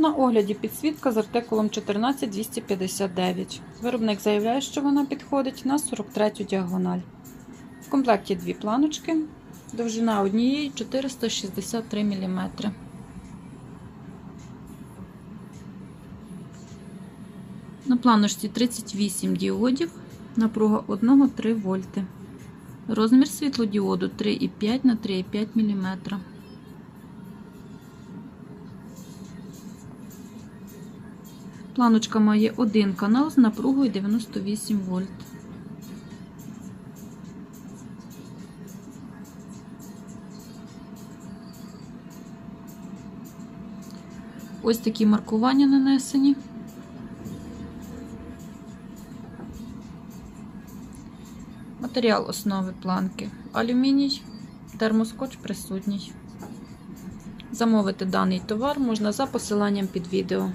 На огляді підсвітка з артикулом 14259. Виробник заявляє, що вона підходить на 43 діагональ. В комплекті дві планочки, довжина однієї 463 мм. На планочці 38 діодів, напруга 1-3 вольти. Розмір світлодіоду 3,5 на 3,5 мм. Планочка має один канал з напругою 98 вольт. Ось такі маркування нанесені. Матеріал основи планки алюміній, термоскотч присутній. Замовити даний товар можна за посиланням під відео.